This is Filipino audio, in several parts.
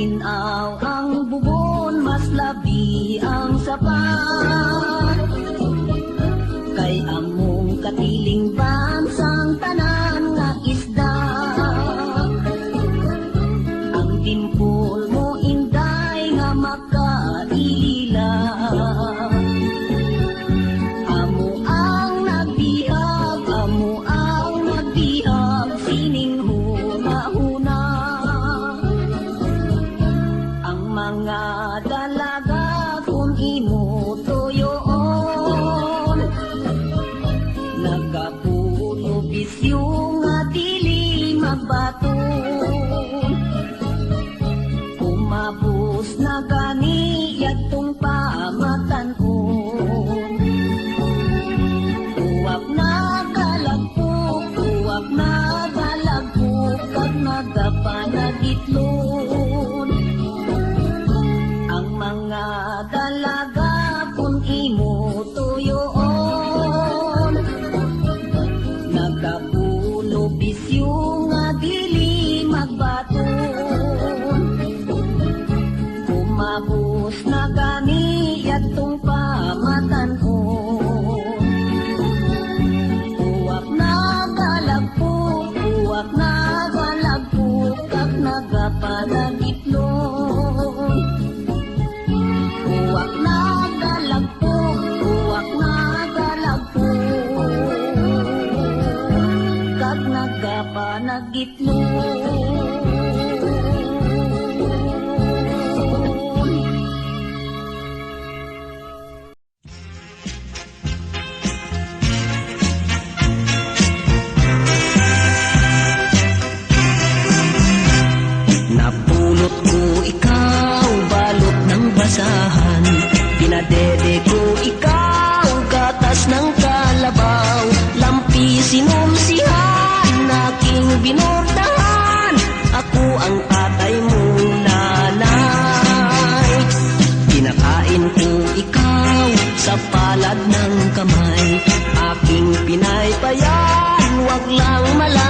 in our bigla umalaw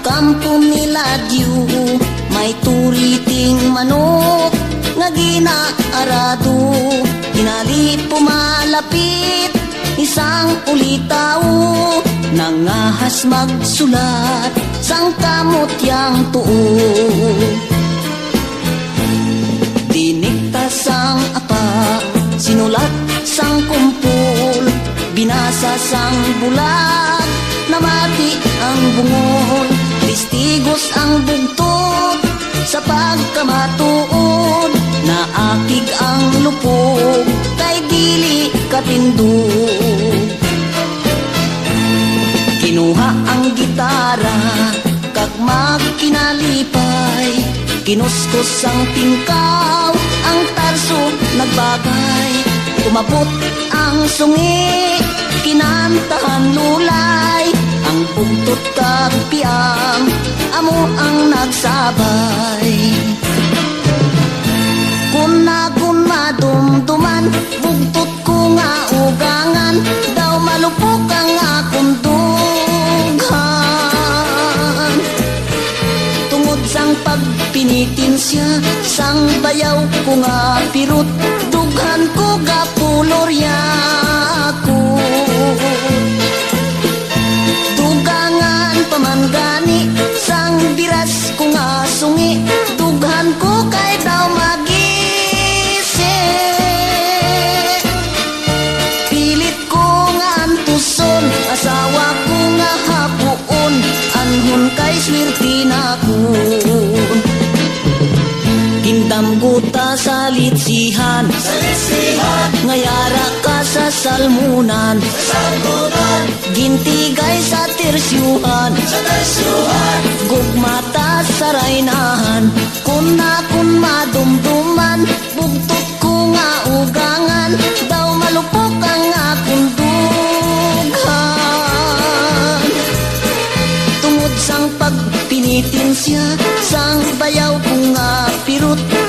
Kampo nila Diyo May turiting manok Nga ginaarado. Hinali pumalapit Isang ulitaw Nangahas magsulat Sang kamot yang tuo. Dinikta sang apa Sinulat sang kumpul Binasa sang bulag Namati ang bungol Listigos ang bugtot Sa pagkamatuod Naakig ang lupog Kay dili katindog Kinuha ang gitara Kag magkinalipay. Kinuskos ang tingkaw Ang tarso nagbagay. Kumapot ang sungi Kinantahan lulay Ang bugtot kag piang Amo ang nagsabay. Kung nagun madumduman Bugtot ko nga ugangan Daw malupok ang akong dughan. Tungod sang pagpinitin siya Sang bayaw ko nga pirut Dughan ko gapulorya ko Sang biras ko nga sungi ko kay daw magisi Pilit ko nga antuson Asawa ko nga hapuon Anhon kay swerte na ko Gindam guta sa litsihan Sa litsihan. Ngayara ka sa salmunan. Sa Gintigay sa tersyuhan. Sa tersyuhan. Gugmata sa raynahan Kun na kun madumduman Bugtot ko nga ugangan. Daw malupok ang akong dughan. Tungod sang pagpinitin siya Sang bayaw ko nga pirut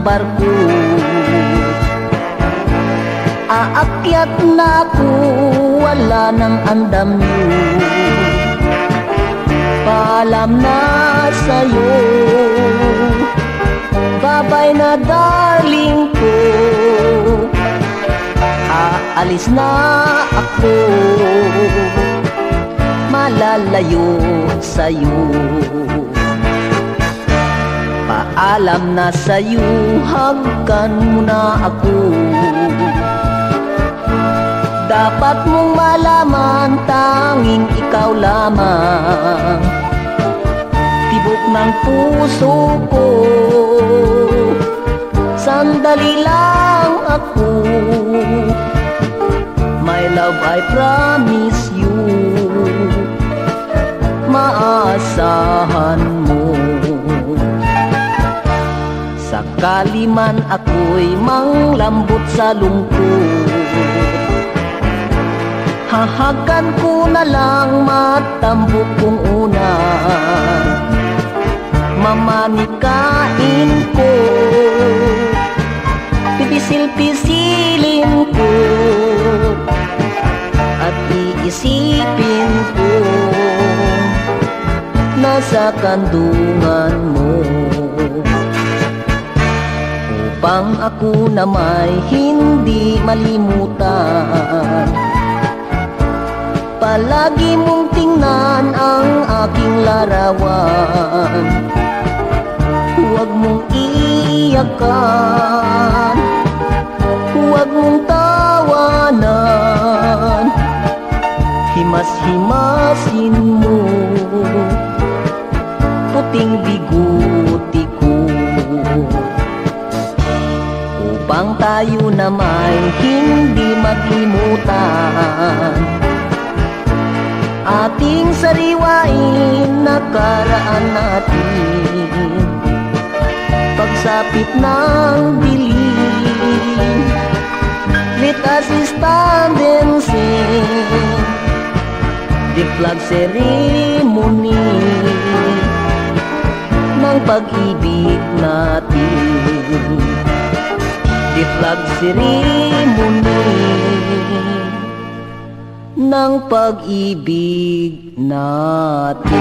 ng barko. Aakyat na ako, wala nang andam niyo Paalam na sa'yo Babay na darling ko. Aalis na ako Malalayo sa'yo Paalam na sa'yo, hagkan mo na ako. Dapat mong malaman, tanging ikaw lamang. Tibok ng puso ko. Sandali lang ako. My love, I promise you. Maasahan Sakali man ako'y manglambot sa lungkot. Hahagan ko na lang matambok kong una. Mamanikain ko. Pipisil-pisilin ko. At iisipin ko Nasa kandungan mo Upang ako na may hindi malimutan. Palagi mong tingnan ang aking larawan. Huwag mong iiyakan. Huwag mong tawanan. Himas-himasin mo Puting biguti Upang tayo na may hindi maglimutan Ating sariwain nakaraan natin. Pagsapit ng dilim Let us stand and sing The flag ceremony. Ng pag-ibig natin The flag ng pag-ibig natin.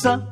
dança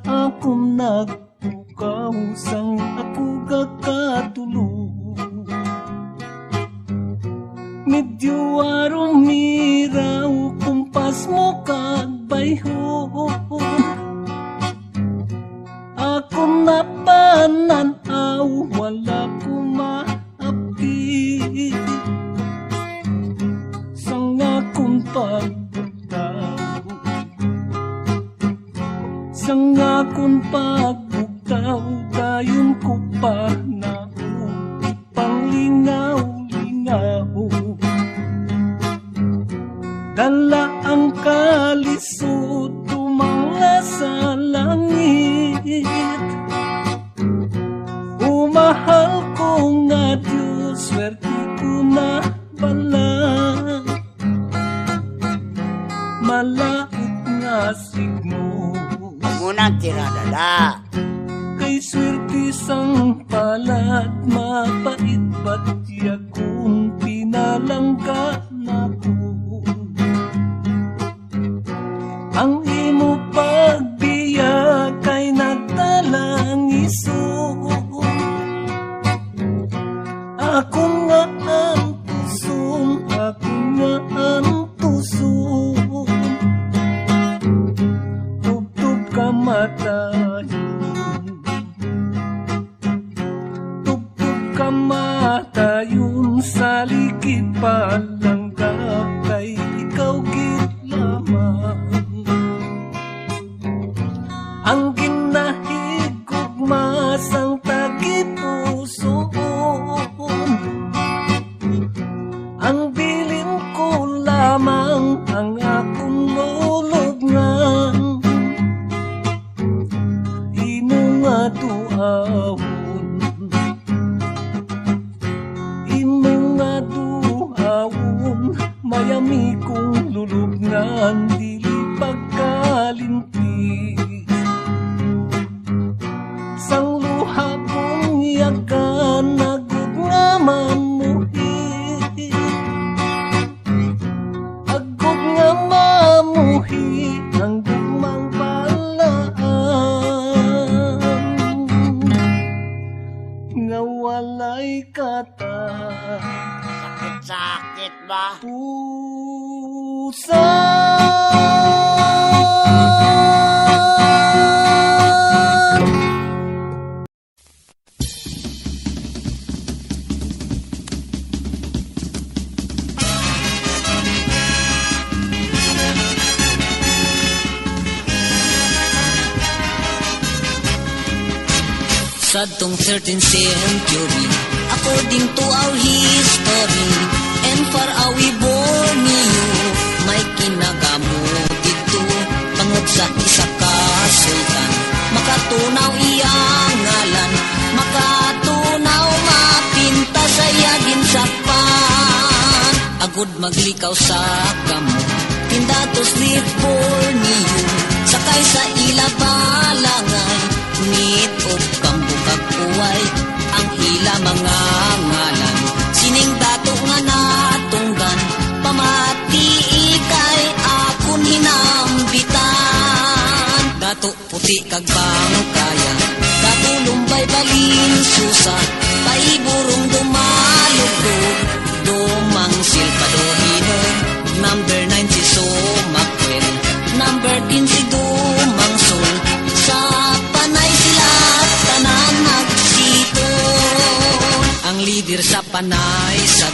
Mayami kong lulubngan Dili pagkalintis 13th century. According to our history And for our Borneo May kinagamo dito sa isa ka sultan. Makatunaw iyang ngalan Makatunaw mapinta sa iyagin sakpan Agud maglikaw sa kamo Tindato street Borneo Sakay sa ila balangay Nit uway Ang ila mga ngalan Sining dato nga natunggan Pamati ikay akon hinambitan. Dato puti kag bangkaya Dato lumbay balin susa Paiburong dumalugdog Dumang silpadohino Number 9 si Sumakwel Number panay sa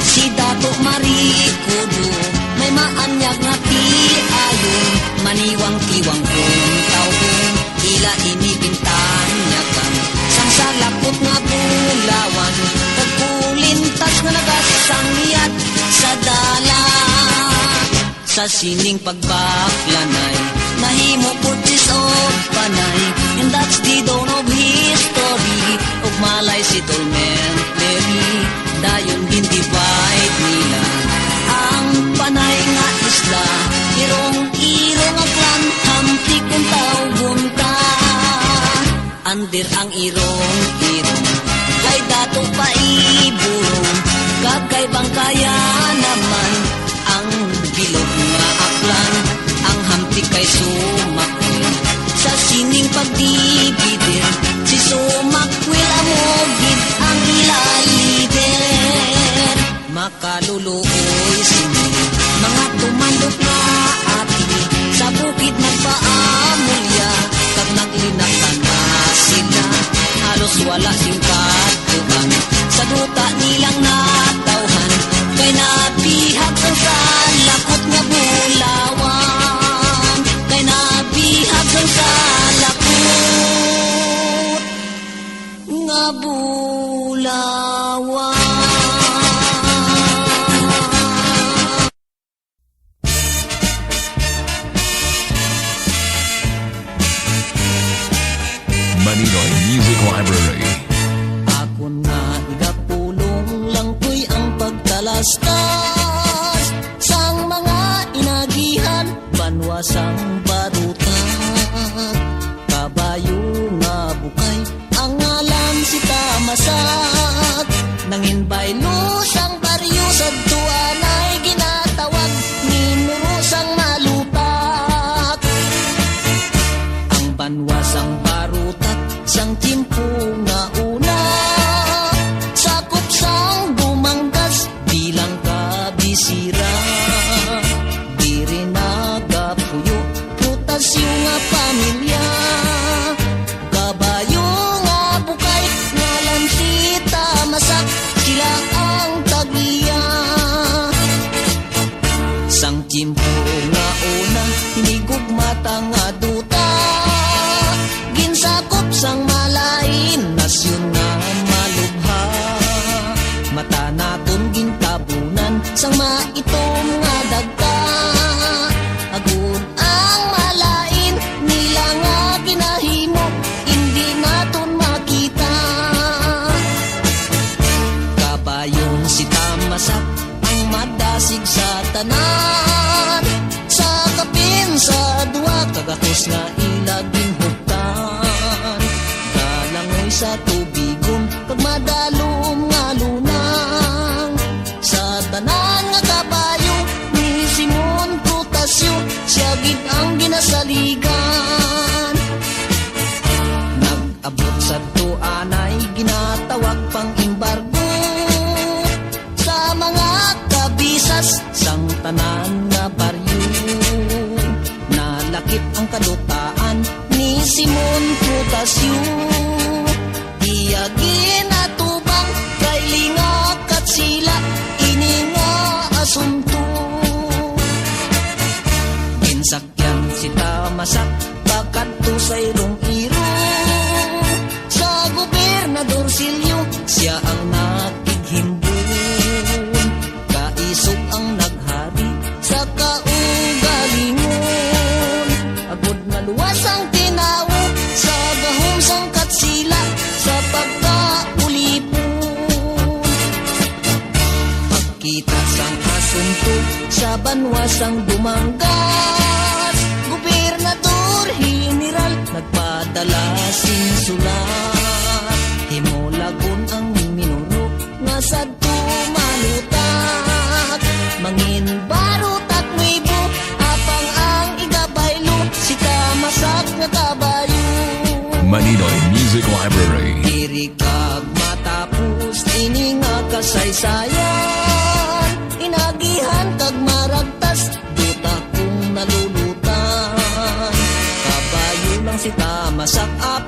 Si Dato Marikudo May maanyag nga ti ayon Maniwang tiwang kong taon Ila inipintan niya kan Sang salapot nga bulawan Pagkulintas nga nagasangyat sa dala. Sa sining pagbaklanay Nahimo purchase of panay. And that's the dawn of history Malay settlement Mary Dayon din divide nila. Ang panay nga isla Irong-irong ang klan Hamtik kung tawgon ka. Andir ang irong-irong Kay dato pa iburong. Kagkay bang kaya naman Ang bilog nga aklan? Ang hamtik kay sumakwil Sa sining pagdibidir lulu. Maninoy Music Library. Ako nga igapulong lang ko'y ang pagtalastas Timpo nga una, hinigog mata nga Ginsakop sang malain, nasyon nga malubha. Mata naton gintabunan, sang maitom nga banwasang dumanggas Gobernador, general Nagpadala sinsulat Himulagon ang minuro Nga sa tumalutak Mangin barot at nuibo Apang ang igabaylo Si tamasak nga kabayo. Maninoy Music Library. Diri kag matapos ini nga si tamasak